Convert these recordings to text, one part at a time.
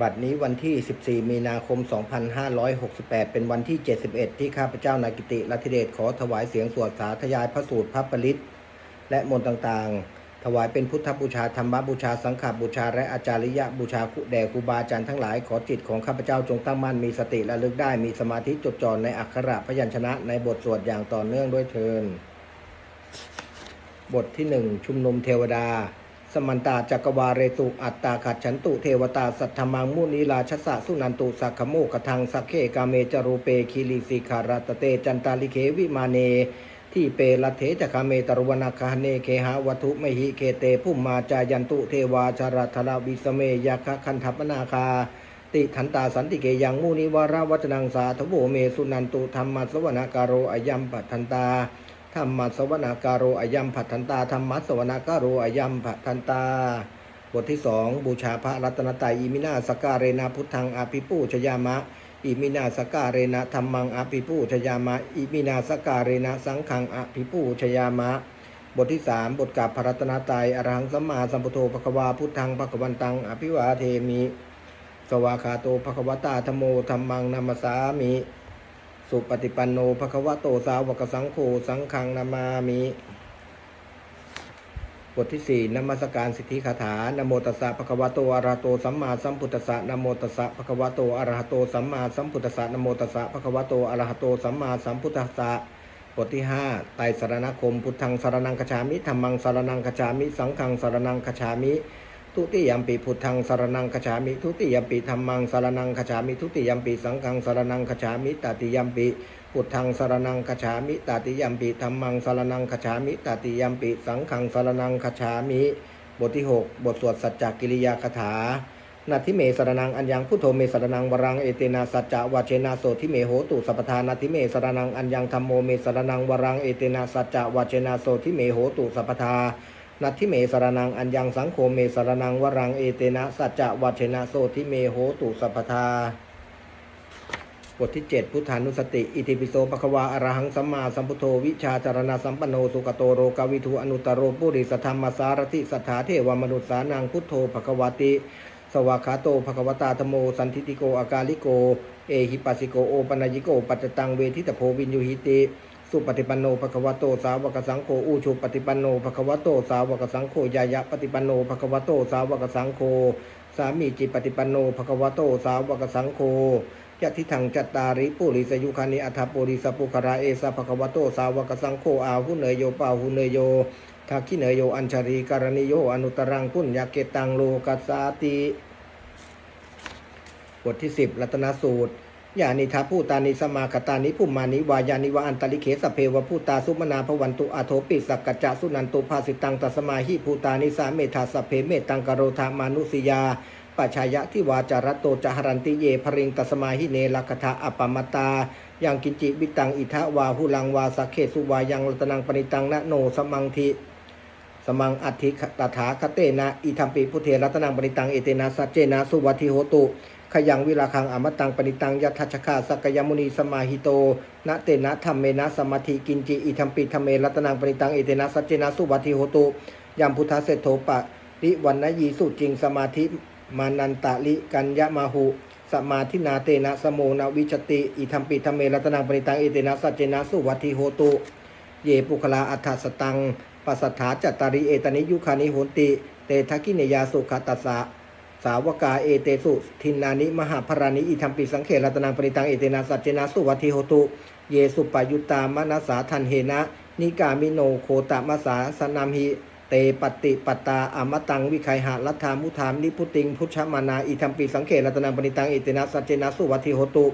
บัดนี้วันที่ 14 มีนาคม 2568 เป็นวันที่ 71 ที่ข้าพเจ้านายกิติรัตธิเดชขอถวายเสียงสวดสาธยายพระสูตรพระปริตและมนต์ต่างๆ ถวายเป็นพุทธบูชาธรรมบูชาสังฆบูชา และอาจาริยบูชาแด่ครูบาอาจารย์ทั้งหลายขอจิตของข้าพเจ้าจงตั้งมั่นมีสติและลึกได้มีสมาธิจดจ่อในอักขระพยัญชนะในบทสวดอย่างต่อเนื่องด้วยเทินบทที่หนึ่งชุมนุมเทวดา สมันตาจักรวาเรตุอัตตาขัดฉันตุเทวตาสัทธมังมุนีราชสะสุนันตุสักขโมกทังสักเขกาเมจรูเปคีลีสีคาราตเตจันตาลิเควิมาเน ที่เปลัทเถจคาเมตรวนาคาเนเคหาวัตุไมหิเคเตภุมมาจายันตุเทวาชารัทลาวิสเมยาคะคันทัปนาคา ติทันตาสันติเกยังมุนิวาราวัจนังสาทโวเมสุนันตุธรรมสวนากาโรอายัมปัทันตา ธรรมสวนากาโรอายัมผัทันตาธรรมสวนากาโรอายัมผัทันตา บทที่สองบูชาพระรัตนตรัยอิมินาสกาเรนะพุทธังอาภิปูชยามะ อิมินาสกาเรนะธรรมังอาภิปูชยามะ อิมินาสกาเรนะสังฆังอาภิปูชยามะ บทที่สามบทกับพระรัตนตรัยอรหังสัมมาสัมพุทโธภควาพุทธังภควันตังอภิวาเทมิ สวาคาโตภควตาธโมธรรมังนามาสามิ สุปฏิปันโนภควะโตสาวกสังโฆสังฆังนามามิบทที่สี่นมัสการสิทธิคาถานโมตัสสะภะคะวะโตอะระหะโตสัมมาสัมพุทธัสสะนโมตัสสะภะคะวะโตอะระหะโตสัมมาสัมพุทธัสสะนโมตัสสะภะคะวะโตอะระหะโตสัมมาสัมพุทธัสสะบทที่ห้าไตรสารณคม พุทธังสารนังคจฉามิธรรมังสารนังคจฉามิ สังฆังสารนังคจฉามิ ทุติยมปีพุทธังสารนังคจฉามิทุติยมปีธรรมังสารนังคจฉามิทุติยมปีสังฆังสารนังคจฉามิตติยมปีพุทธังสารนังคจฉามิตติยมปีธรรมังสารนังคจฉามิตติยมปีสังฆังสารนังคจฉามิบทที่ 6 บทสวดสัจจกิริยาคาถานาทิเมสรนังอัญญังพุทโธเมสรนังวรังเอเตนาสัจจวาเชนาโสทิเมโหตุสัพพทานาทิเมสรนังอัญญังธรรมโมเมสรนังวรังเอเตนาสัจจวาเชนาโสทิเมโหตุสัพพทา นาทิเมสรนังอัญญังสังโฆเมสรนังวรังเอเตนะสัจจะวาเชนาโสทิเมโหตุสัพพทาบทที่ 7 พุทธานุสติ อิติปิโสปะควาอรหังสัมมาสัมพุทโธวิชาจารณะสัมปันโนสุกโตโรกาวิทูอนุตโรปุริสธรรมสารติสัทธาเทวมนุษสานังพุทโธภควติ สวากาโตภควตาธโม สันทิติโกอากาลิโก เอหิปัสสิโกโอปัญญิโก ปัจจตังเวทิตโพวินยูหิติ สุปฏิปันโนภควโตสาวกสังโฆอูชุปฏิปันโนภควโตสาวกสังโฆยายะปฏิปันโนภควโตสาวกสังโฆสามีจิปฏิปันโนภควโตสาวกสังโฆยะทิทังจัตตาริปุริสยุคานิอัฏฐปุริสปุคาราเอสะภะคะวะโตสาวกสังโฆอาหุเนยโยปาหุเนยโยทักขิเนยโยอัญชรีการณิโยอนุตรังปุญญาเกตังโลกัสสาติบทที่ 10 รัตนสูตร ยานิทัพผู้ตานิสมาคตานิภุมมานิวายานิวะอันตลิเขสเพวผู้ตาสุมนาภวันตุอาโทปิสักกัจจะสุนันตุภาสิตังตัสมาหิภูตานิสาเมธาสเพเมตังกโรธามานุสิยาปัจฉายะที่วาจารตโตจหรันติเยภริงตัสมาหิเนลัคทาอปปมตตายังกินจิบิตังอิทะวาหุลังวาสักเขสุวายังรัตนังปณิตังนะโนสมังทิสมังอัติตถาคเตนะอิทัมปิพุเทรัตนังปณิตังเอเตนะสัจเจนะสุวัติโหตุ ขยังวิลาคังอมตังปณิตังยัตถชคาสักยมุนีสมาหิโตนะเตนะธรรมเมนะสมาธิกินจิอิทัมปิธรรมเมรัตนังปณิตังเอเตนะสัจเจนะสุวัติโหตุยามพุทธเศรโธปะริวันนยีสุจริงสมาธิมานันตะลิกัญญมาหุสมาธินาเตนะสโมนาวิชติอิทัมปิธรรมเมรัตนังปณิตังเอเตนะสัจเจนะสุวัติโหตุเยปุคลาอัฏฐสตังปัสสัทธาจัตตาริเอตนิยุคานิโหติ เตทักขิเนยาสุขตัสสะ สาวกาเอเตสุทินนานิมหาพรานิอิทัมปิสังเขรัตนังปริตังเอเตนะสัจเจนะสุวัติโหตุเยสุปายุตามนัสสาทันเฮนะ นิกามิโนโคตมสาสนามหิเตปฏิปตาอมตังวิไคหะรัฐามุธามนิพุติงพุชมานาอิทัมปิสังเขรัตนังปริตังเอเตนะสัจเจนะสุวัติโหตุ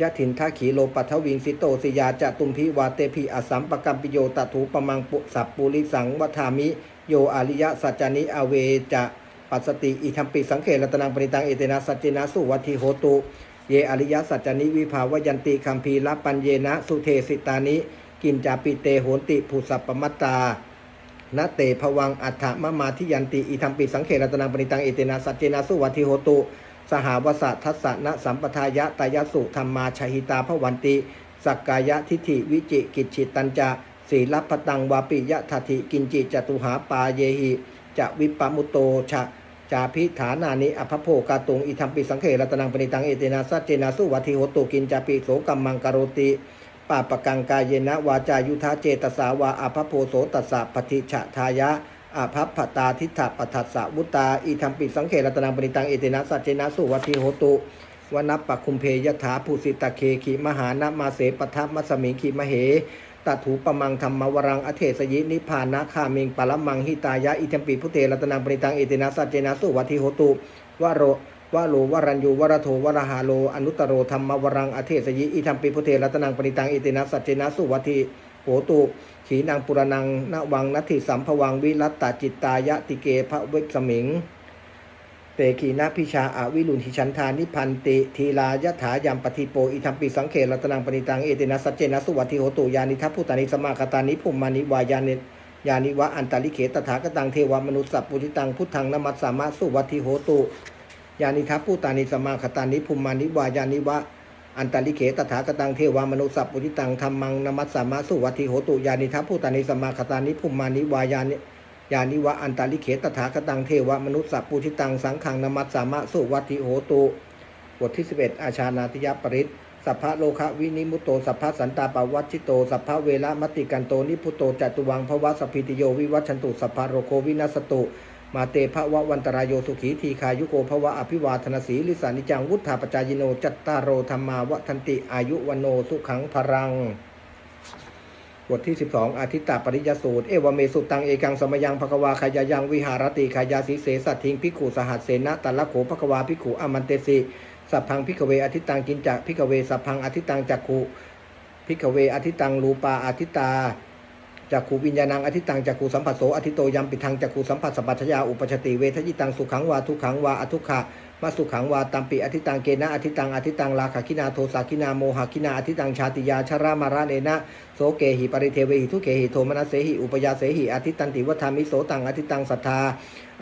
ยะถินทาขีโลปัทวิงสิโตสิยาจะตุมพิวาเตพิอสัมปกัมปิโยตถูปมังปุสัพปุริสังวัฏามิ โยอาริยะสัจจานิอเวจะ ปัสสติอิทัมปิสังเขรัตนังปริตังเอเตนะสัจเจนะสุวัติโหตุ เยอริยสัจจานิวิภาวยันติคัมภีรปัญเยนะสุเทสิตานิ กินจาปิเตโหติภูสัพปมัตตานเตภวังอัฏฐมมาทิยันติอิทัมปิสังเขรัตนังปณิตังเอเตนะสัจเจนะสุวัติโหตุ สหาวสะทัสสนะสัมปทายะตายสุธรรมาชหิตาพวันติสักกายะทิฏฐิวิจิกิจฉิตัญจะศีลพตังวาปิยะทัติกินจิจตุหาปาเยหิจะวิปปมุโตชะ จาพิฐานานิอภโภกาตุงอิทัมปิสังเขรัตนังปณิตังเอเตนะสัจเจนะสุวัติโหตุกินจาปิโสกัมมังกโรติปาปกังกายเยนะวาจายุทาเจตสาวาอภโพโสตัสสะปฏิฉะทายะอาภัพพตาทิฏฐปัฏฐสสะวุตาอิทัมปิสังเขรัตนังปณิตังเอเตนะสัจเจนะสุวัติโหตุวนัปปะคุมเพยถาภูสิตะเคขีมหานามาเสปทัพมัสมิงขีมเห ตัถูปมังธรรมวรังอเทสยินิพานะคามิงปะละมังหิตายะอิทัมปิพุเทรัตนังปริตังเอตินาสัจเจนะสุวัติโหตุวโรวโลวรัญยูวรโทวรหาโลอนุตตโรธรรมวรังอเทสยิอิทัมปิพุเทรัตนังปริตังเอตินาสัจเจนะสุวัติโหตุขีนังปุรนังนวังนัตถิสัมภวังวิรัตตจิตตายะติเกภเวกสมิง เตขีนาพิชาอาวิลุนทิชันธานิพันติ ทีลายถายัมปฏิโปอิทัมปิสังเขรัตนังปณิตังเอเตนะสัจเจนะสุวัติโหตุยานิทัพพุตานิสมาคตานิภุมมานิวายานิยานิวะอันตาลิเขตถาคตังเทวมนุสสัพปุทิตังพุทธังนมัสสามะสุวัติโหตุยานิทัพพุตานิสมาคตานิภุมมานิวายานิวะอันตาลิเขตถาคตังเทวมนุสสัพปุทิตังธรรมังนมัสสามะสุวัติโหตุยานิทัพพุตานิสมาคตานิภุมมานิวายานิ ยานิวะอันตาลิเขตถาคตังเทวมนุษย์สัพปูชิตังสังขังนมัสสามะสุวัติโหตุบทที่ 11 อาชานาติยปริตสัพพะโลคะวินิมุตโตสัพพะสันตาปวัชิโตสัพพะเวระมติกันโตนิพุโตจตุวังภวะสพพิติโยวิวัชชันตุสัพพะโรโควินัสตุมาเตภวะวันตรายโยสุขีทีคายุโกภวะอภิวาทนาสีลิสานิจังวุฒาปจายโนจัตตารโรธรรมาวทันติอายุวโนสุขังพรัง บทที่ 12 อาทิตตปริยสูตร เอวเมสุตังเอกังสมยังภควาขยายังวิหารติขายาสิเสสัตทิงพิกขุสหัสเสนะตัลละโขภควาพิกขุอมันเตสิสัพพังพิกเวอทิตังกินจักพิกเวสัพพังอทิตังจักขุพิกเวอทิตังรูปาอทิตาจักขูวิญญาณังอธิตังจักขูสัมผัสโสอธิโตยัมปิทังจักขูสัมผัสสัปปัชญาอุปชติเวทยิตังสุขังวาทุขังวาอทุกขะ มาสุขังวาตัมปิอธิตังเกนะอธิตังอธิตังลาขคินาโทสาคินาโมหคินาอธิตังชาติยาชรามาราเนนะโสเกหิปริเทเวหิทุเกหิโทมนัสเสหิอุปยาเสหิอธิตันติวัฏามิโสตังอธิตังสัทธา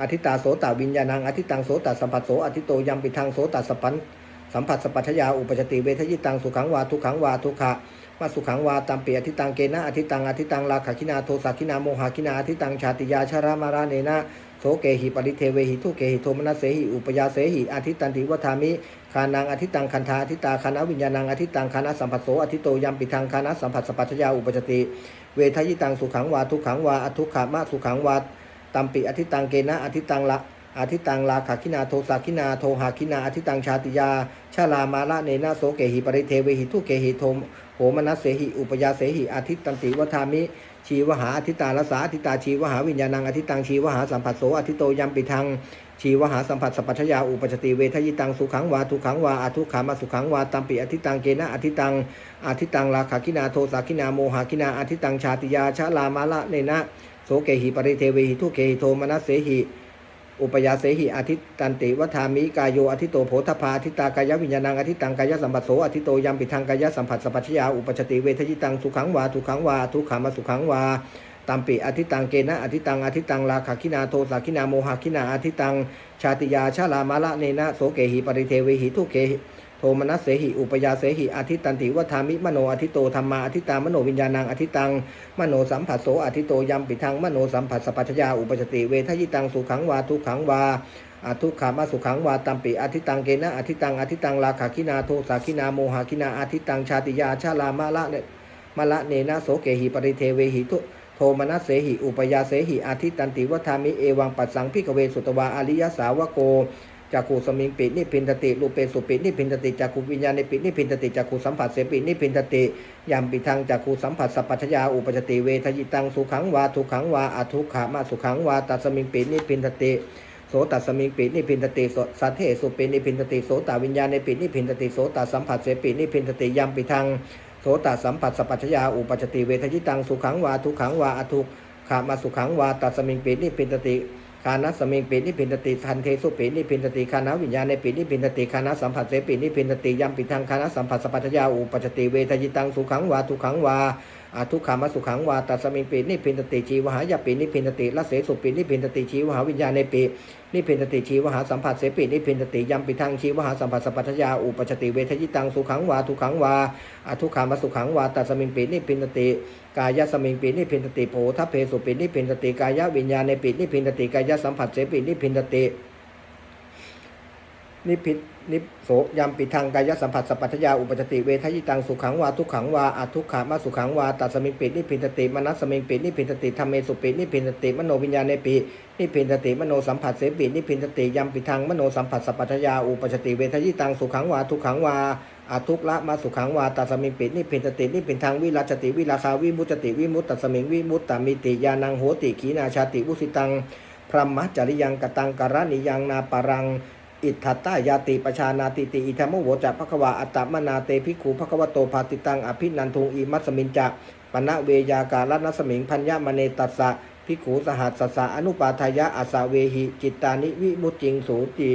อธิตาโสตวิญญาณังอธิตังโสตสัมผัสโสอธิโตยัมปิทังโสตสปันสัมผัสสปปัชญาอุปชติเวทยิตังสุขังวาทุขังวาทุขะ มาสุขังวาตัมเปียทิตังเกนะอธิตังอธิตังลาขคินาโทสักขินาโมหคินาอธิตังชาติยาชรามาราเนนะโสเกหิปริเทเวหิทุเกหิโทมนัสเสหิอุปยาเสหิอธิตันติวัฏามิคานังอธิตังคันธาอธิตาคานาวิญญาณังอธิตังคานาสัมผัสโสอธิโตยัมปิทังคานาสัมผัสสปัชญาอุปจติเวทยิตังสุขังวาทุขังวาอทุขามะสุขังวาตัมปิอธิตังเกนะอธิตังละอธิตังลาขคินาโทสักขินาโทหาคินาอธิตังชาติยาชาลามาละเนนะโสเกหิปริเทเวหิทุเกหิโท โหมนัสเสหิอุปยาเสหิอาทิตตันติวทามิ ชีวหาอธิตาลสาอธิตาชีวหาวิญญาณังอธิตังชีวหาสัมผัสโสอธิโตยัมปิทังชีวหาสัมผัสสัพพัชยาอุปจติเวทยิตังสุขังวาทุขังวาอทุขามาสุขังวาตัมปิอธิตังเกนะอธิตังอธิตังลาขาคินาโทสาคินาโมหาคินาอธิตังชาติยาชาลามาละเนนะโสเกหิปริเทเวหิทุเกหิโทมนัสเสหิ อุปยาเสหิอาทิตตันติวัฏามิกายโยอธิโตโพธพาอธิตากายวิญญาณังอธิตังกายสัมปัสโสอธิโตยัมปิทังกายสัมผัสสัพพัชยาอุปชติเวทยิตังสุขังวาทุขังวาทุขามาสุขังวาตัมปิอธิตังเกณะอธิตังอธิตังลาขคินาโทสาคินาโมหคินาอธิตังชาติยาชาลามาละเนนะโสเกหิปริเทเวหิทุเกหิ โทมนัสเสหิอุปยาเสหิอาทิตันติวัฏามิมโนอธิโตธรรมาอธิตามโนวิญญาณังอธิตังมโนสัมผัสโสอธิโตยัมปิทังมโนสัมผัสสปัชญาอุปจติเวทยิตังสุขังวาทุขังวาอทุกขามาสุขังวาตัมปิอธิตังเกนะอธิตังอธิตังลาขาคินาโทสาคินาโมหคินาอธิตังชาติยาชาลามาละเนมาละเนนะโสเกหิปริเทเวหิทุโทมนัสเสหิอุปยาเสหิอาทิตันติวัฏามิเอวังปัสสังพิกเวสุตวาอริยสาวโก จักขูสมิงปินิพินทติรูเปสุปินิพินทติจักขูวิญญาณปินิพินทติจักขูสัมผัสเสปินิพินทติยามปิทังจักขูสัมผัสสัพพัชยาอุปจติเวทยิตังสุขังวาทุขังวาอทุขามาสุขังวาตัสมิงปินิพินทติโสตสมิงปินิพินทติโสสัทเทสุปินิพินทติโสตวิญญาณปินิพินทติโสตสัมผัสเสปินิพินทติยามปิทังโสตสัมผัสสัพพัชยาอุปจติเวทยิตังสุขังวาทุขังวาอทุขามาสุขังวาตัสมิงปินิพินทติ คานัสมิงปินิพินตติทันเทสุปินิพินตติคานาวิญญาณในปินิพินตติคานาสัมผัสเสปินิพินตติยัมปิทังคานาสัมผัสสัพพัทยาอุปจติเวทยิตังสุขังวาทุขังวา อาทุกขามาสุขังวาตัสมิงปินิพินตติชีวหายาปินิพินตติละเสสุปินิพินตติชีวหาวิญญาณในปินิพินตติชีวหาสัมผัสเสปินิพินตติยัมปิทังชีวหาสัมผัสสัพพัทยาอุปจติเวทยิตังสุขังวาทุขังวาอาทุกขามาสุขังวาตัสมิงปินิพินตติกายสมิงปินิพินตติโพธเพสุปินิพินตติกายวิญญาณในปินิพินตติกายสัมผัสเสปินิพินตติ นิพินิโสยามปิทังกายสัมผัสสัพพัทยาอุปจติเวทยิตังสุขังวาทุกขังวาอัทุกขามาสุขังวาตัสมิงปินิพินตติมนัสสมิงปินิพินตติธรรมเมสุปินิพินตติมโนวิญญาณเนปินิพินตติมโนสัมผัสเสปินิพินตติยามปิทังมโนสัมผัสสัพพัทยาอุปจติเวทยิตังสุขังวาทุกขังวาอทุกละมาสุขังวาตัสมิงปินิพินตตินิพินทางวิราชติวิราคาวิมุตติวิมุตตัสมิงวิมุตตามิติยานังโหติขีนาชาติวุสิตังพรหมจริยังกตังการณิยังนาปรัง อิทธัตตายาติปชานาติติอิธรรมโวจะภควาอัตตมนาเตภิกขุภควโตภาติตังอภินันทุงอิมัสสมินจะปณะเวยากาลนัสมิงพัญญามเนตัสสะภิกขุสหัสสะอนุปาทายะอาสาเวหิจิตตานิวิมุจิงสูติ